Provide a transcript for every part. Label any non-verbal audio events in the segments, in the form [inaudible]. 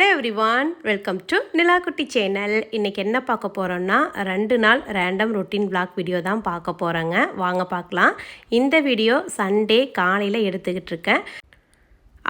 Hello everyone welcome to Nilakutti channel இன்றைக்கி என்ன பார்க்க போகிறோன்னா ரெண்டு நாள் ரேண்டம் ரொட்டீன் vlog வீடியோ தான் பார்க்க போகிறோங்க வாங்க பார்க்கலாம். இந்த வீடியோ சண்டே காலையில் எடுத்துக்கிட்டு இருக்கேன்.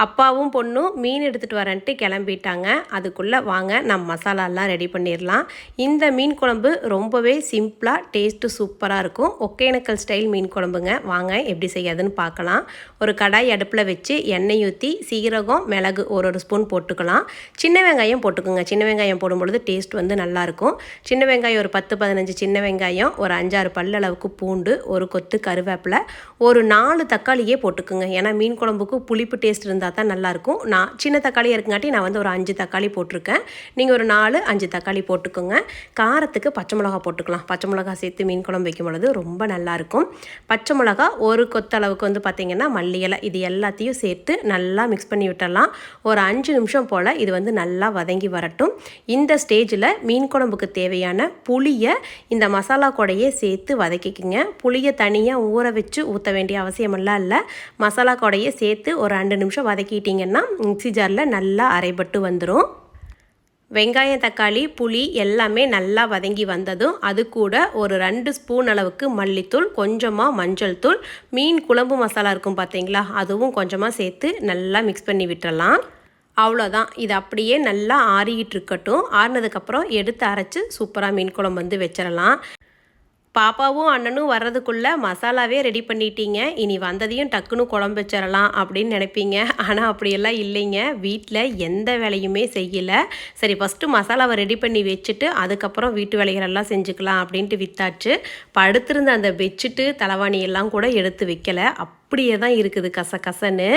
அப்பாவும் பொண்ணும் மீன் எடுத்துகிட்டு வரேன்ட்டு கிளம்பிட்டாங்க. அதுக்குள்ளே வாங்க நம்ம மசாலாலாம் ரெடி பண்ணிடலாம். இந்த மீன் குழம்பு ரொம்பவே சிம்பிளாக டேஸ்ட்டு சூப்பராக இருக்கும். ஒகேனக்கல் ஸ்டைல் மீன் குழம்புங்க. வாங்க எப்படி செய்யாதுன்னு பார்க்கலாம். ஒரு கடாய் அடுப்பில் வச்சு எண்ணெய் ஊற்றி சீரகம் மிளகு ஒரு ஒரு ஸ்பூன் போட்டுக்கலாம். சின்ன வெங்காயம் போட்டுக்கோங்க. சின்ன வெங்காயம் போடும்பொழுது டேஸ்ட் வந்து நல்லாயிருக்கும் சின்ன வெங்காயம் ஒரு பத்து பதினஞ்சு சின்ன வெங்காயம் ஒரு அஞ்சாறு பல்லளவுக்கு பூண்டு ஒரு கொத்து கருவேப்பிலை ஒரு நாலு தக்காளியே போட்டுக்கோங்க. ஏன்னா மீன் குழம்புக்கு புளிப்பு டேஸ்ட் இருந்தால் தான் நல்லாயிருக்கும் நான் சின்ன தக்காளியாக இருக்குங்காட்டி நான் வந்து ஒரு அஞ்சு தக்காளி போட்டிருக்கேன். நீங்கள் ஒரு நாலு அஞ்சு தக்காளி போட்டுக்கோங்க. காரத்துக்கு பச்சை மிளகா போட்டுக்கலாம். பச்சை மிளகா சேர்த்து மீன் குழம்பு வைக்கும் பொழுது ரொம்ப நல்லாயிருக்கும் பச்சை மிளகா ஒரு கொத்தளவுக்கு வந்து பார்த்திங்கன்னா மல்லி இலை இது எல்லாத்தையும் சேர்த்து நல்லா மிக்ஸ் பண்ணி விட்டுடலாம். ஒரு அஞ்சு நிமிஷம் போல் இது வந்து நல்லா வதங்கி வரட்டும். இந்த ஸ்டேஜில் மீன் குழம்புக்கு தேவையான புளியை இந்த மசாலா கூடையே சேர்த்து வதக்கிக்கிங்க. புளியை தனியாக ஊற வச்சு ஊற்ற வேண்டிய அவசியமெல்லாம் இல்லை. மசாலா கூடையே சேர்த்து ஒரு ரெண்டு நிமிஷம் வதக்கிட்டிங்கன்னா மிக்ஸி ஜாரில் நல்லா அரைபட்டு வந்துடும் வெங்காயம் தக்காளி புளி எல்லாமே நல்லா வதங்கி வந்ததும் அது கூட ஒரு ரெண்டு ஸ்பூன் அளவுக்கு மல்லித்தூள் கொஞ்சமாக மஞ்சள் தூள் மீன் குழம்பு மசாலா இருக்கும் பார்த்தீங்களா அதுவும் கொஞ்சமாக சேர்த்து நல்லா மிக்ஸ் பண்ணி விட்டுறலாம். அவ்வளோதான். இது அப்படியே நல்லா ஆறிக்கிட்டு இருக்கட்டும். ஆறினதுக்கப்புறம் எடுத்து அரைச்சி சூப்பராக மீன் குழம்பு வந்து வச்சிடலாம் பாப்பாவும் அண்ணனும் வர்றதுக்குள்ளே மசாலாவே ரெடி பண்ணிட்டீங்க. இனி வந்ததையும் டக்குன்னு குழம்பு வச்சிடலாம் அப்படின்னு நினைப்பீங்க. ஆனால் அப்படியெல்லாம் இல்லைங்க. வீட்டில் எந்த வேலையுமே செய்யலை. சரி ஃபஸ்ட்டு மசாலாவை ரெடி பண்ணி வச்சுட்டு அதுக்கப்புறம் வீட்டு வேலைகளெல்லாம் செஞ்சுக்கலாம் அப்படின்ட்டு வித்தாச்சு. படுத்திருந்த அந்த பெட்ஷீட்டு தலைவாணியெல்லாம் கூட எடுத்து வைக்கல. அப்படியே தான் இருக்குது கச கசன்னு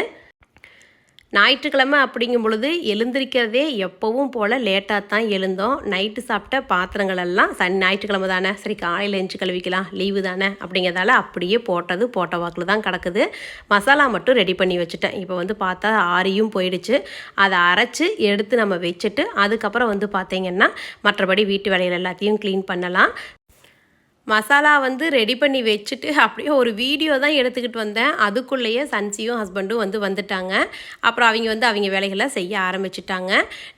ஞாயிற்றுக்கிழமை அப்படிங்கும் பொழுது எழுந்திருக்கிறதே எப்போவும் போல் லேட்டாக தான் எழுந்தோம். நைட்டு சாப்பிட்ட பாத்திரங்கள் எல்லாம் சனி ஞாயிற்றுக்கிழமை தானே. சரி காலையில் எஞ்சி கழுவிக்கலாம். லீவு தானே அப்படிங்கிறதால அப்படியே போட்டது போட்ட வாக்கில் தான் கிடக்குது. மசாலா மட்டும் ரெடி பண்ணி வச்சுட்டேன். இப்போ வந்து பார்த்தா ஆரியும் போயிடுச்சு. அதை அரைச்சி எடுத்து நம்ம வச்சுட்டு அதுக்கப்புறம் வந்து பார்த்திங்கன்னா மற்றபடி வீட்டு வேலைகள் எல்லாத்தையும் க்ளீன் பண்ணலாம். மசாலா வந்து ரெடி பண்ணி வச்சுட்டு அப்படியே ஒரு வீடியோ தான் எடுத்துக்கிட்டு வந்தேன். அதுக்குள்ளேயே சன்சியும் ஹஸ்பண்டும் வந்து வந்துட்டாங்க. அப்புறம் அவங்க வந்து அவங்க வேலைகளை செய்ய ஆரம்பிச்சிட்டாங்க.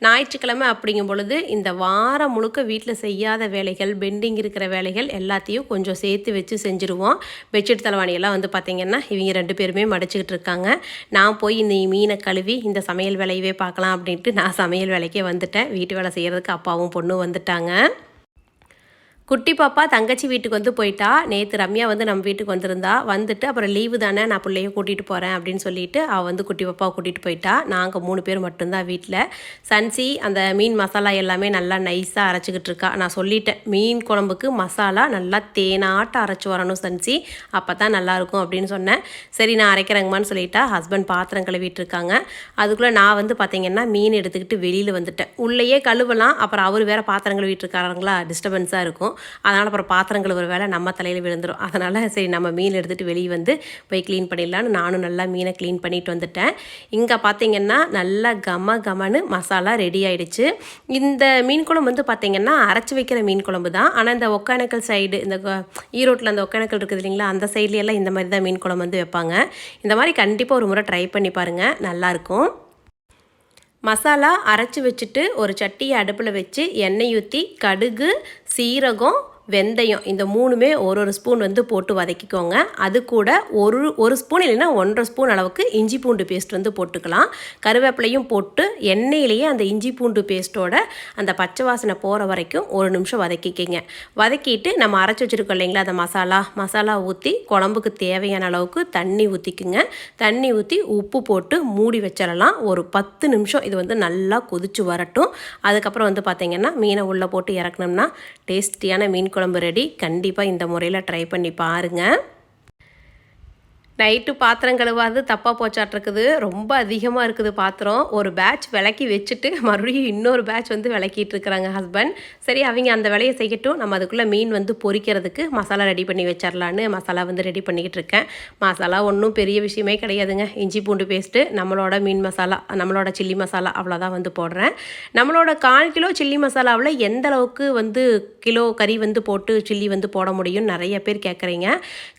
ஞாயிற்றுக்கிழமை அப்படிங்கும் பொழுது இந்த வாரம் முழுக்க வீட்டில் செய்யாத வேலைகள் பெண்டிங் இருக்கிற வேலைகள் எல்லாத்தையும் கொஞ்சம் சேர்த்து வச்சு செஞ்சுருவோம். பெட்ஷீட் தலைவாணியெல்லாம் வந்து பார்த்திங்கன்னா இவங்க ரெண்டு பேருமே மடிச்சுக்கிட்டு இருக்காங்க. நான் போய் இந்த மீனை கழுவி இந்த சமையல் வேலையவே பார்க்கலாம் அப்படின்ட்டு நான் சமையல் வேலைக்கே வந்துட்டேன். வீட்டு வேலை செய்கிறதுக்கு அப்பாவும் பொண்ணும் வந்துட்டாங்க. குட்டி பாப்பா தங்கச்சி வீட்டுக்கு வந்து போயிட்டா. நேற்று ரம்யா வந்து நம்ம வீட்டுக்கு வந்திருந்தா. வந்துட்டு அப்புறம் லீவு தானே நான் பிள்ளைய கூட்டிகிட்டு போகிறேன் அப்படின்னு சொல்லிட்டு அவள் வந்து குட்டி பாப்பாவை கூட்டிகிட்டு போயிட்டா. நாங்கள் மூணு பேர் மட்டும்தான் வீட்டில் சன்சி அந்த மீன் மசாலா எல்லாமே நல்லா நைஸாக அரைச்சிக்கிட்டு இருக்கா. நான் சொல்லிட்டேன் மீன் குழம்புக்கு மசாலா நல்லா தேனாட்ட அரைச்சி வரணும் சன்சி. அப்போ தான் நல்லாயிருக்கும் அப்படின்னு சொன்னேன். சரி நான் அரைக்கிறேங்கம்மான்னு சொல்லிட்டா. ஹஸ்பண்ட் பாத்திரம் கழுவிட்டு இருக்காங்க. அதுக்குள்ளே நான் வந்து பார்த்தீங்கன்னா மீன் எடுத்துக்கிட்டு வெளியில் வந்துட்டேன். உள்ளேயே கழுவலாம். அப்புறம் அவர் வேறு பாத்திரம் கழுவிட்டு இருக்காருங்களா? டிஸ்டர்பன்ஸாக இருக்கும். அதனால் அப்புறம் பாத்திரங்கள் ஒரு வேலை நம்ம தலையில் விழுந்துடும் அதனால் சரி நம்ம மீன் எடுத்துகிட்டு வெளியே வந்து போய் க்ளீன் பண்ணிடலான்னு நானும் நல்லா மீனை க்ளீன் பண்ணிட்டு வந்துட்டேன். இங்கே பார்த்தீங்கன்னா நல்லா கம கமன்னு மசாலா ரெடி ஆயிடுச்சு. இந்த மீன் குழம்பு வந்து பார்த்தீங்கன்னா அரைச்சி வைக்கிற மீன் குழம்பு தான். ஆனால் இந்த ஒக்கானக்கல் சைடு இந்த ஈரோட்டில் அந்த ஒக்கானக்கல் இருக்குது இல்லைங்களா அந்த சைட்லேயெல்லாம் எல்லாம் இந்த மாதிரி தான் மீன் குழம்பு வந்து வைப்பாங்க. இந்த மாதிரி கண்டிப்பாக ஒரு முறை ட்ரை பண்ணி பாருங்கள் நல்லாயிருக்கும் மசாலா அரைச்சி வச்சுட்டு ஒரு சட்டியை அடுப்பில் வச்சு எண்ணெய் ஊற்றி கடுகு சீரகம் வெந்தயம் இந்த மூணுமே ஒரு ஒரு ஸ்பூன் வந்து போட்டு வதக்கிக்கோங்க. அது கூட ஒரு ஒரு ஸ்பூன் இல்லைன்னா ஒன்றரை ஸ்பூன் அளவுக்கு இஞ்சி பூண்டு பேஸ்ட் வந்து போட்டுக்கலாம். கருவேப்பிலையும் போட்டு எண்ணெயிலேயே அந்த இஞ்சி பூண்டு பேஸ்ட்டோட அந்த பச்சை வாசனை போகிற வரைக்கும் ஒரு நிமிஷம் வதக்கிக்கிங்க. வதக்கிட்டு நம்ம அரைச்சி வச்சுருக்கோம் இல்லைங்களா அந்த மசாலா மசாலா ஊற்றி குழம்புக்கு தேவையான அளவுக்கு தண்ணி ஊற்றிக்குங்க தண்ணி ஊற்றி உப்பு போட்டு மூடி வச்சிடலாம். ஒரு பத்து நிமிஷம் இது வந்து நல்லா கொதிச்சு வரட்டும். அதுக்கப்புறம் வந்து பார்த்திங்கன்னா மீனை உள்ளே போட்டு இறக்கணும்னா டேஸ்டியான மீன் குழம்பு ரெடி. கண்டிப்பாக இந்த முறையில் ட்ரை பண்ணி பாருங்கள் நைட்டு பாத்திரம் கழுவாது தப்பாக போச்சாட்ருக்குது ரொம்ப அதிகமாக இருக்குது பாத்திரம். ஒரு பேட்ச் விளக்கி வச்சுட்டு மறுபடியும் இன்னொரு பேட்ச் வந்து விளக்கிட்டு இருக்கிறாங்க ஹஸ்பண்ட் சரி அவங்க அந்த வேலையை செய்யட்டும். நம்ம அதுக்குள்ளே மீன் வந்து பொறிக்கிறதுக்கு மசாலா ரெடி பண்ணி வச்சிடலான்னு மசாலா வந்து ரெடி பண்ணிக்கிட்டு இருக்கேன். மசாலா ஒன்றும் பெரிய விஷயமே கிடையாதுங்க. இஞ்சி பூண்டு பேஸ்ட்டு நம்மளோட மீன் மசாலா நம்மளோட சில்லி மசாலா அவ்வளோதான் வந்து போடுறேன். நம்மளோட கால் கிலோ சில்லி மசாலாவில் எந்த அளவுக்கு வந்து கிலோ கறி வந்து போட்டு சில்லி வந்து போட முடியும் நிறைய பேர் கேட்குறீங்க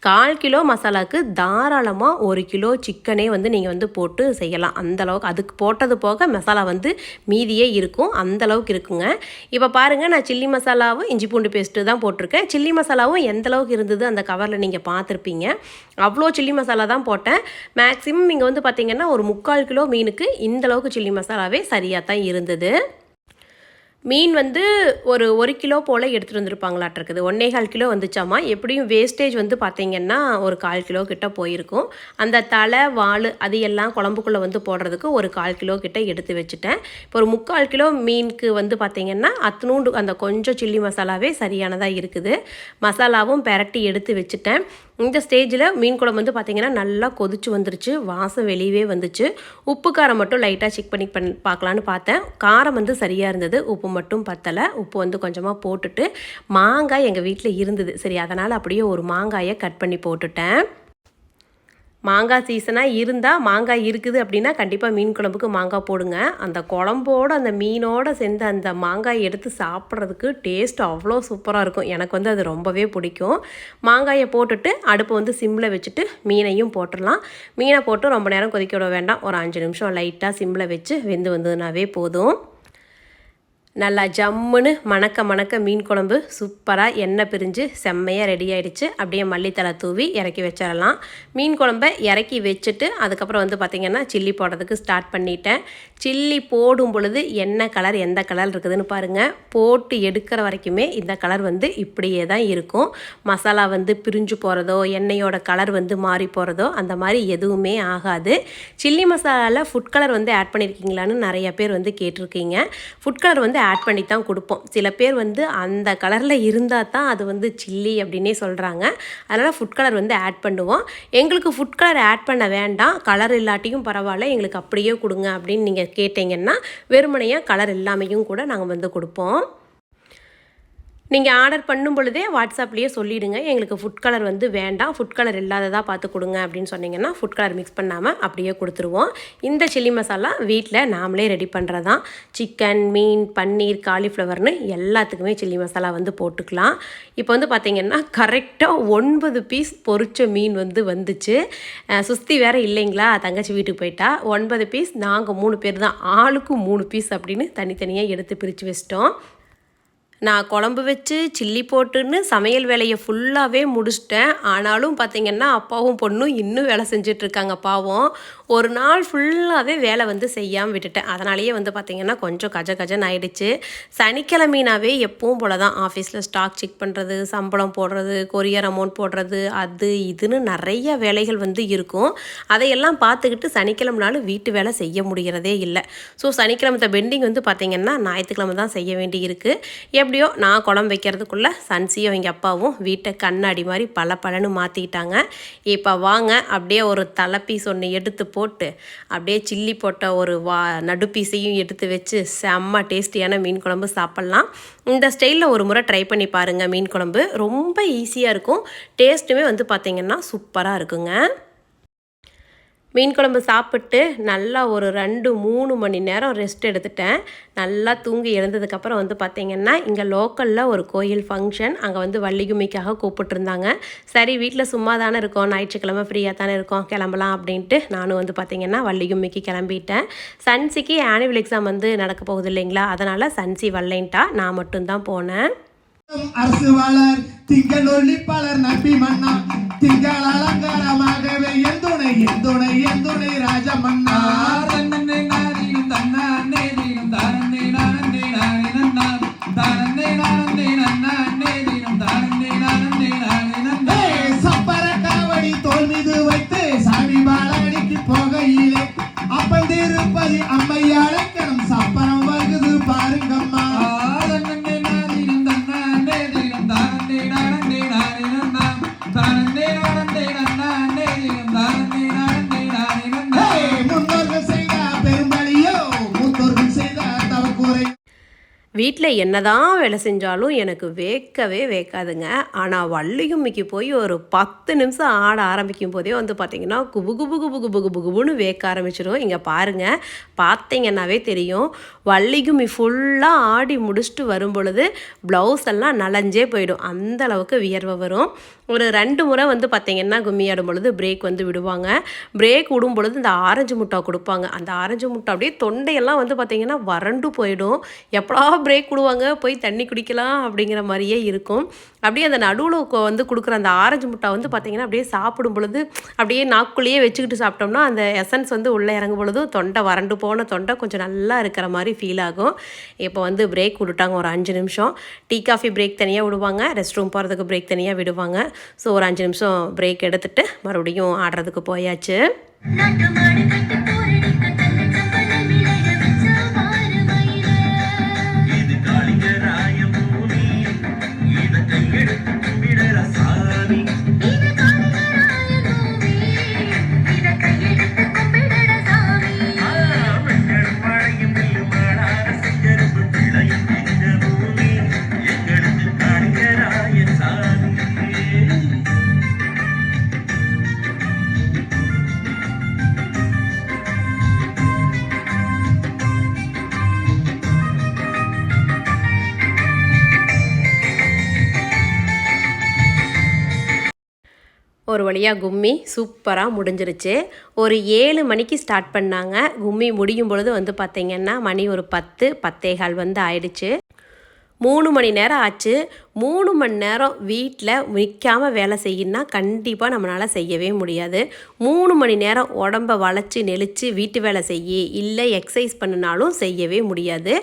கால் கிலோ மசாலாவுக்கு தான் தாராளமாக ஒரு கிலோ சிக்கனே வந்து நீங்கள் வந்து போட்டு செய்யலாம். அந்த அளவுக்கு அதுக்கு போட்டது போக மசாலா வந்து மீதியே இருக்கும். அந்த அளவுக்கு இருக்குங்க. இப்போ பாருங்கள் நான் சில்லி மசாலாவும் இஞ்சி பூண்டு பேஸ்ட்டு தான் போட்டிருக்கேன். சில்லி மசாலாவும் எந்தளவுக்கு இருந்தது அந்த கவரில் நீங்கள் பார்த்துருப்பீங்க. அவ்வளோ சில்லி மசாலா தான் போட்டேன். மேக்ஸிமம் இங்கே வந்து பார்த்திங்கன்னா ஒரு முக்கால் கிலோ மீனுக்கு இந்த அளவுக்கு சில்லி மசாலாவே சரியாக தான் இருந்தது. மீன் வந்து ஒரு ஒரு கிலோ போல் எடுத்துகிட்டு வந்திருப்பாங்களாட்டிருக்குது இருக்குது கால் கிலோ வந்துச்சாமா? எப்படியும் வேஸ்டேஜ் வந்து பார்த்தீங்கன்னா ஒரு கால் கிலோ கிட்ட போயிருக்கும். அந்த தலை வால் அது எல்லாம் குழம்புக்குள்ளே வந்து போடுறதுக்கு ஒரு கால் கிலோ கிட்ட எடுத்து வச்சுட்டேன். இப்போ ஒரு முக்கால் கிலோ மீனுக்கு வந்து பார்த்தீங்கன்னா அத்தனூண்டு அந்த கொஞ்சம் சில்லி மசாலாவே சரியானதாக இருக்குது. மசாலாவும் பெரட்டி எடுத்து வச்சுட்டேன். இந்த ஸ்டேஜில் மீன் குழம்பு வந்து பார்த்திங்கன்னா நல்லா கொதிச்சு வந்துருச்சு. வாசம் வெளியவே வந்துச்சு. உப்பு காரம் மட்டும் லைட்டாக செக் பண்ணி பண் பார்க்கலான்னு பார்த்தேன். காரம் வந்து சரியாக இருந்தது. உப்பு மட்டும் பத்தலை. உப்பு வந்து கொஞ்சமாக போட்டுட்டு மாங்காய் எங்கள் வீட்டில் இருந்தது. சரி அதனால் அப்படியே ஒரு மாங்காயை கட் பண்ணி போட்டுட்டேன். மாங்காய் சீசனாக இருந்தால் மாங்காய் இருக்குது அப்படின்னா கண்டிப்பாக மீன் குழம்புக்கு மாங்காய் போடுங்க. அந்த குழம்போடு அந்த மீனோடு சேர்ந்து அந்த மாங்காய் எடுத்து சாப்பிட்றதுக்கு டேஸ்ட் அவ்வளோ சூப்பராக இருக்கும். எனக்கு வந்து அது ரொம்பவே பிடிக்கும். மாங்காயை போட்டுட்டு அடுப்பை வந்து சிம்மில் வச்சுட்டு மீனையும் போட்டுடலாம். மீனை போட்டு ரொம்ப நேரம் கொதிக்க விட வேண்டாம். ஒரு அஞ்சு நிமிஷம் லைட்டாக சிம்மில் வச்சு வெந்து வந்ததுனாவே போதும். நல்லா ஜம்முன்னு மணக்க மணக்க மீன் குழம்பு சூப்பராக எண்ணெய் பிரிஞ்சு செம்மையாக ரெடி ஆகிடுச்சு அப்படியே மல்லித்தலை தூவி இறக்கி வச்சிடலாம். மீன் குழம்ப இறக்கி வச்சுட்டு அதுக்கப்புறம் வந்து பார்த்திங்கன்னா சில்லி போடுறதுக்கு ஸ்டார்ட் பண்ணிட்டேன். சில்லி போடும் பொழுது என்ன கலர் எந்த கலர் இருக்குதுன்னு பாருங்கள் போட்டு எடுக்கிற வரைக்குமே இந்த கலர் வந்து இப்படியே தான் இருக்கும். மசாலா வந்து பிரிஞ்சு போகிறதோ எண்ணெயோட கலர் வந்து மாறி போகிறதோ அந்த மாதிரி எதுவுமே ஆகாது. சில்லி மசாலாவில் ஃபுட் கலர் வந்து ஆட் பண்ணியிருக்கீங்களான்னு நிறைய பேர் வந்து கேட்டிருக்கீங்க. ஃபுட் கலர் வந்து ஆட் பண்ணி தான் கொடுப்போம். சில பேர் வந்து அந்த கலரில் இருந்தால் தான் அது வந்து சில்லி அப்படின்னே சொல்கிறாங்க அதனால் ஃபுட் கலர் வந்து ஆட் பண்ணுவோம். எங்களுக்கு ஃபுட் கலர் ஆட் பண்ண வேண்டாம். கலர் இல்லாட்டியும் பரவாயில்ல. எங்களுக்கு அப்படியே கொடுங்க அப்படின்னு நீங்கள் கேட்டிங்கன்னா வெறுமனையாக கலர் இல்லாமையும் கூட நாங்கள் வந்து கொடுப்போம். நீங்கள் ஆர்டர் பண்ணும் பொழுதே வாட்ஸ்அப்லேயே சொல்லிவிடுங்க எங்களுக்கு ஃபுட் கலர் வந்து வேண்டாம். ஃபுட் கலர் இல்லாததாக பார்த்து கொடுங்க அப்படின்னு சொன்னீங்கன்னா ஃபுட் கலர் மிக்ஸ் பண்ணாமல் அப்படியே கொடுத்துருவோம். இந்த சில்லி மசாலா வீட்டில் நாமளே ரெடி பண்ணுறதான் சிக்கன் மீன் பன்னீர் காலிஃப்ளவர்னு எல்லாத்துக்குமே சில்லி மசாலா வந்து போட்டுக்கலாம். இப்போ வந்து பார்த்திங்கன்னா கரெக்டாக ஒன்பது பீஸ் பொரிச்ச மீன் வந்து வந்துச்சு. சுஸ்தி வேறு இல்லைங்களா? தங்கச்சி வீட்டுக்கு போயிட்டா. ஒன்பது பீஸ் நாங்கள் மூணு பேர் தான். ஆளுக்கு மூணு பீஸ் அப்படின்னு தனித்தனியாக எடுத்து பிரித்து வச்சிட்டோம். நான் குழம்பு வச்சு சில்லி போட்டுன்னு சமையல் வேலையை ஃபுல்லாகவே முடிச்சிட்டேன். ஆனாலும் பார்த்திங்கன்னா அப்பாவும் பொண்ணும் இன்னும் வேலை செஞ்சிட்ருக்காங்க பாவம். ஒரு நாள் ஃபுல்லாகவே வேலை வந்து செய்யாமல் விட்டுட்டேன். அதனாலேயே வந்து பார்த்திங்கன்னா கொஞ்சம் கஜ கஜன் ஆயிடுச்சு. சனிக்கிழமைனாவே எப்பவும் போல தான் ஆஃபீஸில் ஸ்டாக் செக் பண்ணுறது சம்பளம் போடுறது கொரியர் அமௌண்ட் போடுறது அது இதுன்னு நிறைய வேலைகள் வந்து இருக்கும். அதையெல்லாம் பார்த்துக்கிட்டு சனிக்கிழமனாலும் வீட்டு வேலை செய்ய முடிகிறதே இல்லை. ஸோ சனிக்கிழமத்தை பெண்டிங் வந்து பார்த்திங்கன்னா ஞாயிற்றுக்கிழமை தான் செய்ய வேண்டி இருக்குது எப்படியோ நான் குழம்பு வைக்கிறதுக்குள்ளே சன்சியும் அவங்க அப்பாவும் வீட்டை கண்ணாடி மாதிரி பல பலன்னு மாற்றிக்கிட்டாங்க இப்போ வாங்க அப்படியே ஒரு தலை பீஸ் ஒன்று எடுத்து போட்டு அப்படியே சில்லி போட்ட ஒரு வா நடு பீஸையும் எடுத்து வச்சு செம்ம டேஸ்டியான மீன் குழம்பு சாப்பிட்லாம். இந்த ஸ்டைலில் ஒரு முறை ட்ரை பண்ணி பாருங்கள் மீன் குழம்பு. ரொம்ப ஈஸியாக இருக்கும். டேஸ்ட்டுமே வந்து பார்த்திங்கன்னா சூப்பராக இருக்குங்க. மீன் குழம்பு சாப்பிட்டு நல்லா ஒரு ரெண்டு மூணு மணி நேரம் ரெஸ்ட் எடுத்துட்டேன். நல்லா தூங்கி எழுந்ததுக்கப்புறம் வந்து பார்த்திங்கன்னா இங்கே லோக்கலில் ஒரு கோயில் ஃபங்க்ஷன் அங்கே வந்து வள்ளிகுமிக்காக கூப்பிட்டுருந்தாங்க. சரி வீட்டில் சும்மா தானே இருக்கோம். ஞாயிற்றுக்கிழமை ஃப்ரீயாக தானே இருக்கோம். கிளம்பலாம் அப்படின்ட்டு நானும் வந்து பார்த்திங்கன்னா வள்ளிகும்மிக்கு கிளம்பிட்டேன். சன்சிக்கு ஆனுவல் எக்ஸாம் வந்து நடக்க போகுது இல்லைங்களா? அதனால் சன்சி வரலைன்ட்டா நான் மட்டும்தான் போனேன். அரசு வாழர் திங்கள் ஒளிப்பாளர் நம்பி மன்னா. திங்கள் அலங்காரமாகவே எந்துணை எந்துணை எந்துணை ராஜ மன்னா போகையிலே அப்பன் திருப்பதி அம்மை வீட்டில் என்னதான் வேலை செஞ்சாலும் எனக்கு வேக்கவே வேக்காதுங்க. ஆனால் வள்ளிகும்மிக்கு போய் ஒரு பத்து நிமிஷம் ஆட ஆரம்பிக்கும் போதே வந்து பார்த்திங்கன்னா குபு குபு குபு குபு குபு குபுன்னு வேக்க ஆரம்பிச்சிடும் இங்கே பாருங்கள் பார்த்தீங்கன்னாவே தெரியும். வள்ளிகும்மி ஃபுல்லாக ஆடி முடிச்சுட்டு வரும் பொழுது ப்ளவுஸ் எல்லாம் நலஞ்சே போயிடும். அந்த அளவுக்கு வியர்வை வரும். ஒரு ரெண்டு முறை வந்து பார்த்திங்கன்னா கும்மி ஆடும் பொழுது பிரேக் வந்து விடுவாங்க. பிரேக் விடும் பொழுது இந்த ஆரஞ்சு முட்டை கொடுப்பாங்க. அந்த ஆரஞ்சு முட்டை அப்படியே தொண்டையெல்லாம் வந்து பார்த்திங்கன்னா வறண்டு போயிடும். எப்படா பிரேக் விடுவாங்க போய் தண்ணி குடிக்கலாம் அப்படிங்கிற மாதிரியே இருக்கும். அப்படியே அந்த நடுவில் வந்து கொடுக்குற அந்த ஆரஞ்சு முட்டை வந்து பார்த்திங்கன்னா அப்படியே சாப்பிடும் பொழுது அப்படியே நாக்குள்ளேயே வச்சுக்கிட்டு சாப்பிட்டோம்னா அந்த எசன்ஸ் வந்து உள்ளே இறங்கும் பொழுது தொண்டை வறண்டு போன தொண்டை கொஞ்சம் நல்லா இருக்கிற மாதிரி ஃபீல் ஆகும். இப்போ வந்து பிரேக் விட்டுட்டாங்க ஒரு அஞ்சு நிமிஷம். டீ காஃபி பிரேக் தனியாக விடுவாங்க. ரெஸ்ட் ரூம் போகிறதுக்கு பிரேக் தனியாக விடுவாங்க. ஸோ ஒரு அஞ்சு நிமிஷம் பிரேக் எடுத்துகிட்டு மறுபடியும் ஆடுறதுக்கு போயாச்சு. ஒரு கும்மி சூப்பராக முடிஞ்சிருச்சு. ஒரு ஏழு மணிக்கு ஸ்டார்ட் பண்ணாங்க. கும்மி முடியும் பொழுது வந்து பார்த்திங்கன்னா மணி ஒரு பத்து பத்தேகால் வந்து ஆயிடுச்சு. மூணு மணி நேரம் ஆச்சு. மூணு மணி நேரம் வீட்டில் நிற்காம வேலை செய்யணும்னா கண்டிப்பாக நம்மளால் செய்யவே முடியாது. மூணு மணி நேரம் உடம்ப வளைச்சி நெளிச்சு வீட்டு வேலை செய்ய இல்லை எக்ஸசைஸ் பண்ணினாலும் செய்யவே முடியாது.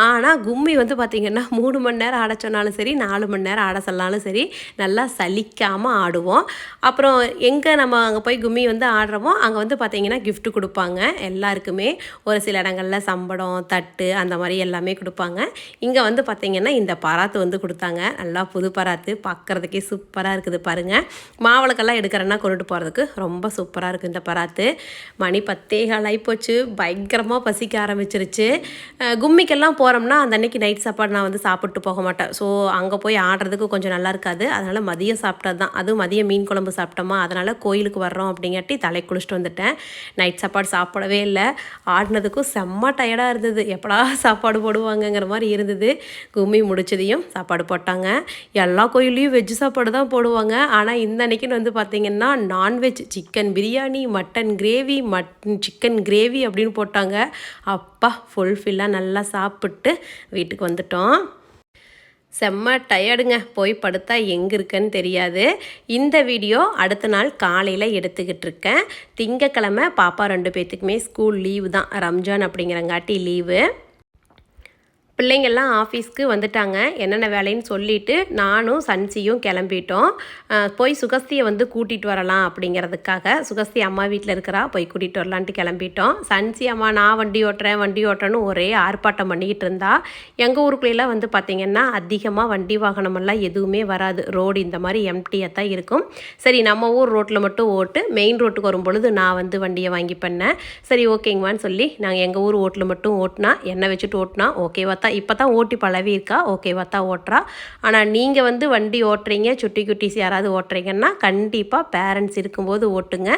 ஆனால் கும்மி வந்து பார்த்திங்கன்னா மூணு மணி நேரம் ஆட சொன்னாலும் சரி நாலு மணி நேரம் ஆட சொன்னாலும் சரி நல்லா சலிக்காமல் ஆடுவோம். அப்புறம் எங்கே நம்ம அங்கே போய் கும்மி வந்து ஆடுறோமோ அங்கே வந்து பார்த்திங்கன்னா கிஃப்ட் கொடுப்பாங்க. எல்லாருக்குமே ஒரு சில இடங்களில் சம்படம் தட்டு அந்த மாதிரி எல்லாமே கொடுப்பாங்க. இங்கே வந்து பார்த்திங்கன்னா இந்த பராத்து வந்து கொடுத்தாங்க. நல்லா புது பராத்து. பார்க்குறதுக்கே சூப்பராக இருக்குது பாருங்கள் மாவளக்கெல்லாம் எடுக்கிறேன்னா கொண்டுட்டு போகிறதுக்கு ரொம்ப சூப்பராக இருக்குது இந்த பராத்து. மணி பத்தே கால் ஆகிப்போச்சு பயங்கரமாக பசிக்க ஆரம்பிச்சிருச்சு. கும்மிக்கெல்லாம் போகிறோம்னா அந்த அன்னைக்கு நைட் சாப்பாடு நான் வந்து சாப்பிட்டு போக மாட்டேன். ஸோ அங்கே போய் ஆடுறதுக்கு கொஞ்சம் நல்லா இருக்காது. அதனால் மதியம் சாப்பிட்டது தான். அதுவும் மதியம் மீன் குழம்பு சாப்பிட்டோமா? அதனால் கோயிலுக்கு வர்றோம் அப்படிங்காட்டி தலை குளிச்சுட்டு வந்துட்டேன். நைட் சாப்பாடு சாப்பிடவே இல்லை. ஆடினதுக்கும் செம்ம டயர்டாக இருந்தது. எப்படா சாப்பாடு போடுவாங்கங்கிற மாதிரி இருந்தது. கும்மி முடிச்சதையும் சாப்பாடு போட்டாங்க. எல்லா கோயில்லையும் வெஜ் சாப்பாடு தான் போடுவாங்க. ஆனால் இந்த அன்னைக்குன்னு வந்து பார்த்திங்கன்னா non-veg chicken biryani mutton gravy mutton chicken gravy அப்படின்னு போட்டாங்க. அப்பா ஃபுல்ஃபில்லாக நல்லா சாப்பிட்டு வீட்டுக்கு வந்துட்டோம். செம்ம டயர்டுங்க போய் படுத்தா எங்கே இருக்குன்னு தெரியாது. இந்த வீடியோ அடுத்த நாள் காலையில் எடுத்துக்கிட்டு இருக்கேன். திங்கக்கிழமை பாப்பா ரெண்டு பேர்த்துக்குமே ஸ்கூல் லீவு தான். ரம்ஜான் அப்படிங்கிறங்காட்டி லீவு பிள்ளைங்கள்லாம் ஆஃபீஸ்க்கு வந்துட்டாங்க. என்னென்ன வேலைன்னு சொல்லிட்டு நானும் சன்சியும் கிளம்பிட்டோம். போய் சுகஸ்தியை வந்து கூட்டிகிட்டு வரலாம் அப்படிங்கிறதுக்காக சுகஸ்தி அம்மா வீட்டில் இருக்கிறா போய் கூட்டிகிட்டு வரலான்ட்டு கிளம்பிட்டோம். சன்சி அம்மா நான் வண்டி ஓட்டுறேன் வண்டி ஓட்டுறேன்னு ஒரே ஆர்ப்பாட்டம் பண்ணிக்கிட்டு இருந்தா. எங்கள் ஊருக்குள்ளெல்லாம் வந்து பார்த்திங்கன்னா அதிகமாக வண்டி வாகனமெல்லாம் எதுவுமே வராது. ரோடு இந்த மாதிரி எம்டியாக தான் இருக்கும். சரி நம்ம ஊர் ரோட்டில் மட்டும் ஓட்டு. மெயின் ரோட்டுக்கு வரும் பொழுது நான் வந்து வண்டியை வாங்கி பண்ணேன். சரி ஓகேங்கம்மான்னு சொல்லி நாங்கள் எங்கள் ஊர் ஓட்டில் மட்டும் ஓட்டினா என்ன வச்சுட்டு ஓட்டினா ஓகேவா தான் இப்போ தான் ஓட்டி பழவி இருக்கா ஓகேவா தான் ஓட்டுறா. ஆனால் நீங்கள் வந்து வண்டி ஓட்டுறீங்க சுட்டி குட்டிஸ் யாராவது ஓட்டுறீங்கன்னா கண்டிப்பாக பேரண்ட்ஸ் இருக்கும்போது ஓட்டுங்க.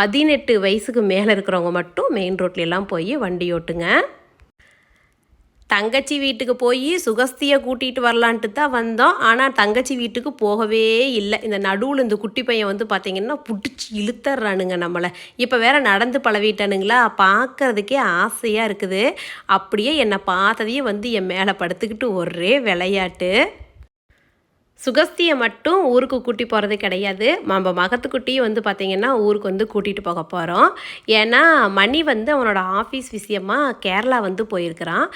பதினெட்டு வயசுக்கு மேலே இருக்கிறவங்க மட்டும் மெயின் ரோட்லலாம் போய் வண்டி ஓட்டுங்க. தங்கச்சி வீட்டுக்கு போய் சுகஸ்தியை கூட்டிகிட்டு வரலான்ட்டு தான் வந்தோம். ஆனால் தங்கச்சி வீட்டுக்கு போகவே இல்லை. இந்த நடுவில் இந்த குட்டி பையன் வந்து பார்த்திங்கன்னா பிடிச்சி இழுத்துறானுங்க நம்மளை. இப்போ வேற நடந்து பழவிட்டானுங்களா? பார்க்கறதுக்கே ஆசையாக இருக்குது. அப்படியே என்னை பார்த்ததையே வந்து என் மேலே படுத்துக்கிட்டு ஒரே விளையாட்டு. சுகஸ்தியை மட்டும் ஊருக்கு கூட்டி போகிறது கிடையாது. நம்ம மகத்துக்குட்டியும் வந்து பார்த்திங்கன்னா ஊருக்கு வந்து கூட்டிகிட்டு போக போகிறோம் ஏன்னா மணி வந்து அவனோட ஆஃபீஸ் விஷயமா கேரளா வந்து போயிருக்கிறான்.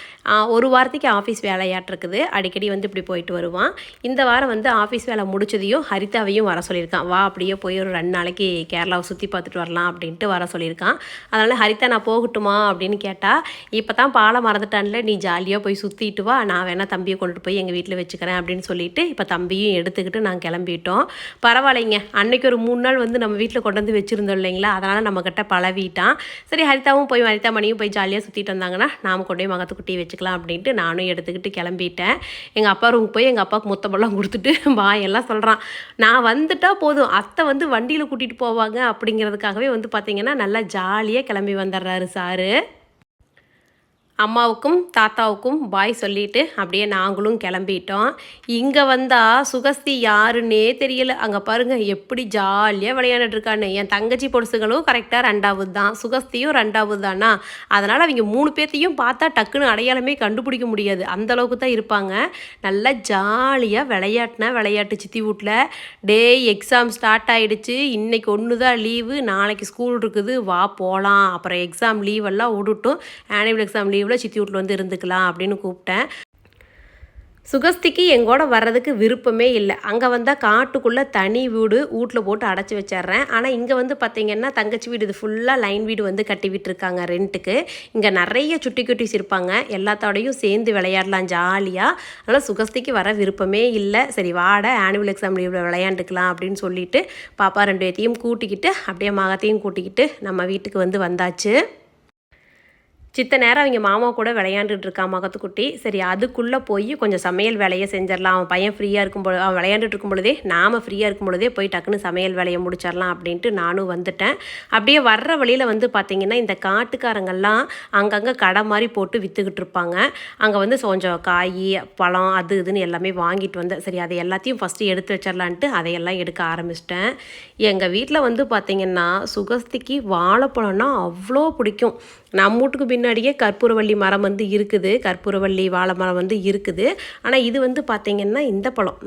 ஒரு வாரத்துக்கு ஆஃபீஸ் வேலையாட்டிருக்குது அடிக்கடி வந்து இப்படி போயிட்டு வருவான். இந்த வாரம் வந்து ஆஃபீஸ் வேலை முடிச்சதையும் ஹரிதாவையும் வர சொல்லியிருக்கான். வா அப்படியே போய் ஒரு ரெண்டு நாளைக்கு கேரளாவை சுற்றி பார்த்துட்டு வரலாம் அப்படின்ட்டு வர சொல்லியிருக்கான். அதனால் ஹரிதா நான் போகட்டுமா அப்படின்னு கேட்டால் இப்போ தான் பாலை மறந்துட்டான்ல. நீ ஜாலியாக போய் சுற்றிட்டு வா. நான் வேணால் தம்பியை கொண்டுட்டு போய் எங்கள் வீட்டில் வச்சுக்கிறேன் அப்படின்னு சொல்லிட்டு இப்போ தம்பி தம்பியும் எடுத்துக்கிட்டு நாங்கள் கிளம்பிட்டோம். பரவாயில்லைங்க. அன்னைக்கு ஒரு மூணு நாள் வந்து நம்ம வீட்டில் கொண்டு வந்து வச்சுருந்தோம் இல்லைங்களா? அதனால் நம்மக்கிட்ட பழவிட்டான் சரி ஹரிதாவும் போய் ஹரிதா மணியும் போய் ஜாலியாக சுற்றிட்டு வந்தாங்கன்னா நாம் கொண்டு போய் மகத்துக்குட்டி வச்சுக்கலாம் அப்படின்ட்டு நானும் எடுத்துக்கிட்டு கிளம்பிட்டேன். எங்கள் அப்பா ரூம் போய் எங்கள் அப்பாவுக்கு முத்தமெல்லாம் கொடுத்துட்டு [laughs] எல்லாம் சொல்கிறான் நான் வந்துட்டால் போதும். அத்தை வந்து வண்டியில் கூட்டிகிட்டு போவாங்க அப்படிங்கிறதுக்காகவே வந்து பார்த்திங்கன்னா நல்லா ஜாலியாக கிளம்பி வந்துடுறாரு சாரு. அம்மாவுக்கும் தாத்தாவுக்கும் பாய் சொல்லிட்டு அப்படியே நாங்களும் கிளம்பிட்டோம். இங்கே வந்தால் சுகஸ்தி யாருன்னே தெரியல. அங்கே பாருங்கள் எப்படி ஜாலியாக விளையாண்டுட்ருக்கான்னு என் தங்கச்சி பொடுசுகளும் கரெக்டாக ரெண்டாவது தான் சுகஸ்தியும் ரெண்டாவது தானா அதனால் அவங்க மூணு பேர்த்தையும் பார்த்தா டக்குன்னு அடையாளமே கண்டுபிடிக்க முடியாது. அந்த அளவுக்கு தான் இருப்பாங்க. நல்லா ஜாலியாக விளையாட்டினா விளையாட்டு சித்தி வீட்டில் டே எக்ஸாம் ஸ்டார்ட் ஆகிடுச்சு இன்றைக்கி ஒன்று தான் லீவு நாளைக்கு ஸ்கூல் இருக்குது. வா போகலாம் அப்புறம் எக்ஸாம் லீவெல்லாம் விடுட்டும் ஆனுவல் எக்ஸாம் லீவில் சித்தி வீட்டில் வந்து இருந்துக்கலாம் அப்படின்னு கூப்பிட்டேன். சுகஸ்திக்கு எங்கூட வர்றதுக்கு விருப்பமே இல்லை. அங்கே வந்தால் காட்டுக்குள்ளே தனி வீடு வீட்டில் போட்டு அடைச்சி வச்சிட்றேன். ஆனால் இங்கே வந்து பார்த்திங்கன்னா தங்கச்சி வீடு இது ஃபுல்லாக லைன் வீடு வந்து கட்டி விட்டுருக்காங்க ரெண்ட்டுக்கு இங்கே நிறைய சுட்டி குட்டிஸ் இருப்பாங்க. எல்லாத்தோடையும் சேர்ந்து விளையாடலாம் ஜாலியாக அதனால் சுகஸ்திக்கு வர விருப்பமே இல்லை. சரி வாட ஆனுவல் எக்ஸாம் லீவில் விளையாண்டுக்கலாம் அப்படின்னு சொல்லிட்டு பாப்பா ரெண்டு பேத்தையும் கூட்டிக்கிட்டு அப்படியே மகத்தையும் கூட்டிக்கிட்டு நம்ம வீட்டுக்கு வந்து வந்தாச்சு. சித்த நேரம் அவங்க மாமா கூட விளையாண்டுட்டு இருக்கான் மகத்துக்குட்டி. சரி அதுக்குள்ளே போய் கொஞ்சம் சமையல் வேலையை செஞ்சிடலாம். அவன் பையன் ஃப்ரீயாக இருக்கும் பொழுது அவன் விளையாண்டுட்டு இருக்கும் பொழுதே நாம் ஃப்ரீயாக இருக்கும் பொழுதே போய் டக்குன்னு சமையல் வேலையை முடிச்சிடலாம் அப்படின்ட்டு நானும் வந்துட்டேன். அப்படியே வர்ற வழியில் வந்து பார்த்திங்கன்னா இந்த காட்டுக்காரங்கெல்லாம் அங்கங்கே கடை மாதிரி போட்டு விற்றுக்கிட்டு இருப்பாங்க. அங்கே வந்து கொஞ்சம் காய் பழம் அது இதுன்னு எல்லாமே வாங்கிட்டு வந்தேன். சரி அதை எல்லாத்தையும் ஃபஸ்ட்டு எடுத்து வச்சிடலான்ட்டு அதையெல்லாம் எடுக்க ஆரம்பிச்சிட்டேன். எங்கள் வீட்டில் வந்து பார்த்திங்கன்னா சுகஸ்திக்கு வாழைப்பழம்னா அவ்வளோ பிடிக்கும். நம்ம வீட்டுக்கு பின்னாடியே கற்பூரவள்ளி மரம் வந்து இருக்குது. கற்பூரவள்ளி வாழை மரம் வந்து இருக்குது. ஆனால் இது வந்து பார்த்திங்கன்னா இந்த பழம்.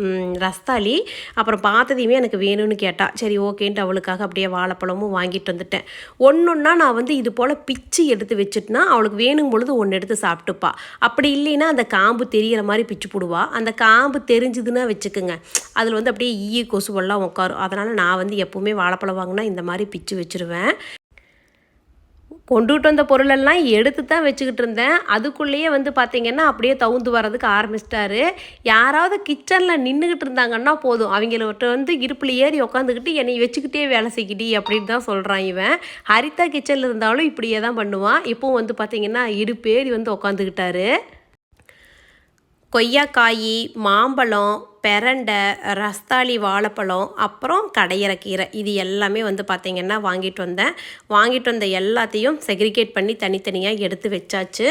ரஸ்தாளி. அப்புறம் பார்த்ததையுமே எனக்கு வேணும்னு கேட்டால் சரி ஓகேன்ட்டு அவளுக்காக அப்படியே வாழைப்பழமும் வாங்கிட்டு வந்துட்டேன். ஒன்றுன்னா நான் வந்து இது போல் பிச்சு எடுத்து வச்சுட்டுனா அவளுக்கு வேணும் பொழுது ஒன்று எடுத்து சாப்பிட்டுப்பா. அப்படி இல்லைன்னா அந்த காம்பு தெரியிற மாதிரி பிச்சு போடுவா. அந்த காம்பு தெரிஞ்சுதுன்னா வச்சுக்கோங்க. அதில் வந்து அப்படியே ஈ கொசுவெல்லாம் உட்காரும் அதனால் நான் வந்து எப்போவுமே வாழைப்பழம் வாங்கினா இந்த மாதிரி பிச்சு வச்சுருவேன். கொண்டுகிட்டு வந்த பொருளெல்லாம் எடுத்து தான் வச்சுக்கிட்டு இருந்தேன். அதுக்குள்ளேயே வந்து பார்த்திங்கன்னா அப்படியே தவுந்து வர்றதுக்கு ஆரம்பிச்சிட்டாரு. யாராவது கிச்சனில் நின்றுக்கிட்டு இருந்தாங்கன்னா போதும். அவங்கள்ட்ட வந்து இருப்பில் ஏறி உக்காந்துக்கிட்டு என்னை வச்சுக்கிட்டே வேலை செய்கிடி அப்படின்னு தான் சொல்கிறான் இவன். ஹரிதா கிச்சனில் இருந்தாலும் இப்படியே தான் பண்ணுவான். இப்போவும் வந்து பார்த்திங்கன்னா இடுப்பேறி வந்து உக்காந்துக்கிட்டாரு. கொய்யாக்காய் மாம்பழம் பெரண்டை ரஸ்தாளி வாழைப்பழம் அப்புறம் கடையிறக்கீரை. இது எல்லாமே வந்து பார்த்திங்கன்னா வாங்கிட்டு வந்தேன். வாங்கிட்டு வந்த எல்லாத்தையும் செக்ரிகேட் பண்ணி தனித்தனியாக எடுத்து வச்சாச்சு.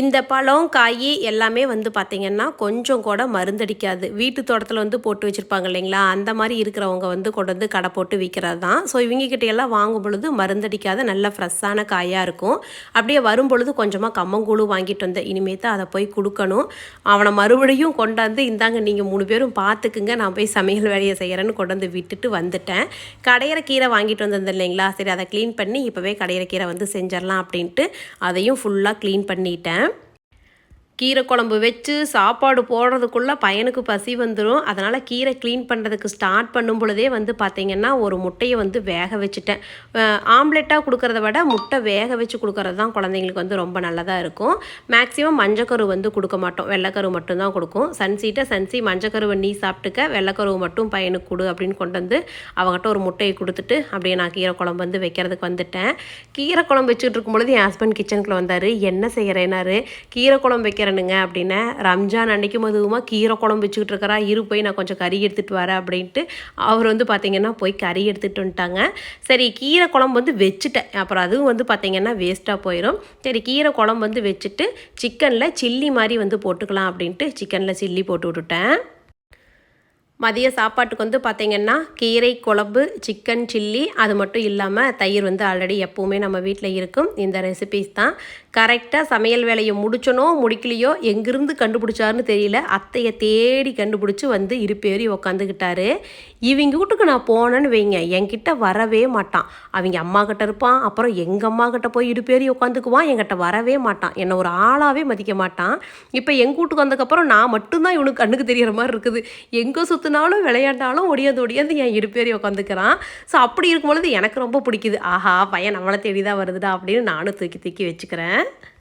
இந்த பழம் காய் எல்லாமே வந்து பார்த்திங்கன்னா கொஞ்சம் கூட மருந்தடிக்காது. வீட்டு தோட்டத்தில் வந்து போட்டு வச்சுருப்பாங்க இல்லைங்களா? அந்த மாதிரி இருக்கிறவங்க வந்து கொண்டு வந்து கடை போட்டு விற்கிறது தான் ஸோ இவங்ககிட்ட எல்லாம் வாங்கும் பொழுது மருந்தடிக்காத நல்ல ஃப்ரெஷ்ஷான காயாக இருக்கும். அப்படியே வரும் பொழுது கொஞ்சமாக கம்மங்கூழு வாங்கிட்டு வந்தேன் இனிமேல் தான் அதை போய் கொடுக்கணும். அவனை மறுபடியும் கொண்டாந்து இந்தாங்க நீங்கள் மூணு பேரும் பார்த்துக்குங்க நான் போய் சமையல் வேலையை செய்கிறேன்னு கொண்டு வந்து விட்டுட்டு வந்துட்டேன். கடையிற கீரை வாங்கிட்டு வந்திருந்தேன் இல்லைங்களா? சரி அதை க்ளீன் பண்ணி இப்போவே கடையிற கீரை வந்து செஞ்சிடலாம் அப்படின்ட்டு அதையும் ஃபுல்லாக க்ளீன் பண்ணிட்டேன். கீரை குழம்பு வச்சு சாப்பாடு போடுறதுக்குள்ளே பையனுக்கு பசி வந்துடும் அதனால் கீரை க்ளீன் பண்ணுறதுக்கு ஸ்டார்ட் பண்ணும் பொழுதே வந்து பார்த்திங்கன்னா ஒரு முட்டையை வந்து வேக வச்சுட்டேன். ஆம்லெட்டாக கொடுக்குறத விட முட்டை வேக வச்சு கொடுக்கறது தான் குழந்தைங்களுக்கு வந்து ரொம்ப நல்லதாக இருக்கும். மேக்ஸிமம் மஞ்சக்கரு வந்து கொடுக்க மாட்டோம். வெள்ளைக்கரு மட்டும்தான் கொடுக்கும். சன்சீட்டை சன்சி மஞ்சக்கருவை நீ சாப்பிட்டுக்க. வெள்ளைக்கருவு மட்டும் பையனுக்கு கொடு அப்படின்னு கொண்டு வந்து அவங்ககிட்ட ஒரு முட்டையை கொடுத்துட்டு அப்படியே நான் கீரை குழம்பு வந்து வைக்கிறதுக்கு வந்துட்டேன். கீரை குழம்பு வச்சுட்டு இருக்கும்பொழுது என் ஹஸ்பண்ட் கிச்சனுக்குள்ளே வந்தார். என்ன செய்கிறேனாரு கீரை குழம்பு வைக்கிறேனுங்க அப்படின்னு ரம்ஜான் அன்னைக்கு மதுவுமா கீரை குழம்பு வச்சுக்கிட்டு இருக்கிறா இரு போய் நான் கொஞ்சம் கறி எடுத்துகிட்டு வரேன் அப்படின்ட்டு அவர் வந்து பார்த்திங்கன்னா போய் கறி எடுத்துகிட்டு வந்துட்டாங்க. சரி கீரை குழம்பு வந்து வச்சுட்டேன். அப்புறம் அதுவும் வந்து பார்த்திங்கன்னா வேஸ்ட்டாக போயிடும் சரி கீரை குழம்பு வந்து வச்சுட்டு சிக்கனில் சில்லி மாதிரி வந்து போட்டுக்கலாம் அப்படின்ட்டு சிக்கனில் சில்லி போட்டு விட்டுட்டேன். மதிய சாப்பாட்டுக்கு வந்து பார்த்திங்கன்னா கீரை குழம்பு சிக்கன் சில்லி அது மட்டும் இல்லாமல் தயிர் வந்து ஆல்ரெடி எப்போவுமே நம்ம வீட்டில் இருக்கும். இந்த ரெசிபீஸ் தான். கரெக்டாக சமையல் வேலையை முடிச்சனோ முடிக்கலையோ எங்கிருந்து கண்டுபிடிச்சாருன்னு தெரியல. அத்தையை தேடி கண்டுபிடிச்சி வந்து இருப்பேறி உக்காந்துக்கிட்டாரு இவங்க வீட்டுக்கு நான் போனேன்னு வைங்க என்கிட்ட வரவே மாட்டான். அவங்க அம்மா கிட்ட இருப்பான் அப்புறம் எங்கள் அம்மா கிட்ட போய் இருப்பேறி உட்காந்துக்குவான் என்கிட்ட வரவே மாட்டான். என்னை ஒரு ஆளாகவே மதிக்க மாட்டான். இப்போ எங்கள் வீட்டுக்கு வந்ததுக்கப்புறம் நான் மட்டும்தான் இவனுக்கு கண்ணுக்கு தெரிகிற மாதிரி இருக்குது. எங்கே சுற்றினாலும் விளையாண்டாலும் ஒடியாந்து ஒடியாந்து என் இருப்பேறி உட்காந்துக்கிறான் ஸோ அப்படி இருக்கும் பொழுது எனக்கு ரொம்ப பிடிக்குது. ஆஹா பையன் நம்மளை தேடி தான் வருதுடா அப்படின்னு நானும் தூக்கி தூக்கி வச்சுக்கிறேன். né?